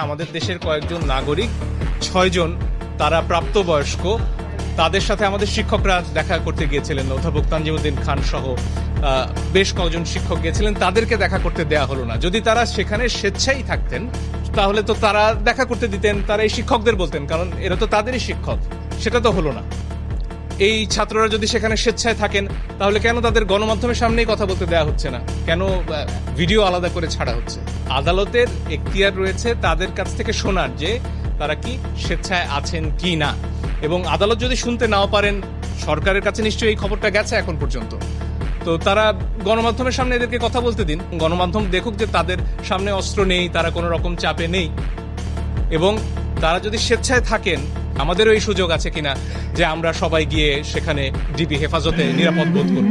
আমাদের দেশের কয়েকজন নাগরিক, ছয়জন তারা প্রাপ্তবয়স্ক, তাদের সাথে আমাদের শিক্ষকরা দেখা করতে গিয়েছিলেন। অধ্যাপক তানজিমুদ্দিন খান সহ বেশ কয়েকজন শিক্ষক গিয়েছিলেন। তাদেরকে দেখা করতে দেয়া হলো না। যদি তারা সেখানে স্বেচ্ছাই থাকতেন, তাহলে তো তারা দেখা করতে দিতেন, তারা এই শিক্ষকদের বলতেন, কারণ এরা তো তাদেরই শিক্ষক। সেটা তো হলো না। এই ছাত্ররা যদি সেখানে স্বেচ্ছায় থাকেন, তাহলে কেন তাদের গণমাধ্যমের সামনেই কথা বলতে দেওয়া হচ্ছে না? কেন ভিডিও আলাদা করে ছাড়া হচ্ছে? আদালতের এখতিয়ার রয়েছে তাদের কাছ থেকে শোনার যে তারা কি স্বেচ্ছায় আছেন কি না। এবং আদালত যদি শুনতে নাও পারেন, সরকারের কাছে নিশ্চয়ই এই খবরটা গেছে এখন পর্যন্ত। তো তারা গণমাধ্যমের সামনে এদেরকে কথা বলতে দিন। গণমাধ্যম দেখুক যে তাদের সামনে অস্ত্র নেই, তারা কোনো রকম চাপে নেই। এবং তারা যদি স্বেচ্ছায় থাকেন আমাদেরও এই সুযোগ আছে কিনা যে আমরা সবাই গিয়ে সেখানে ডিবি হেফাজতে নিরাপদ বোধ করব।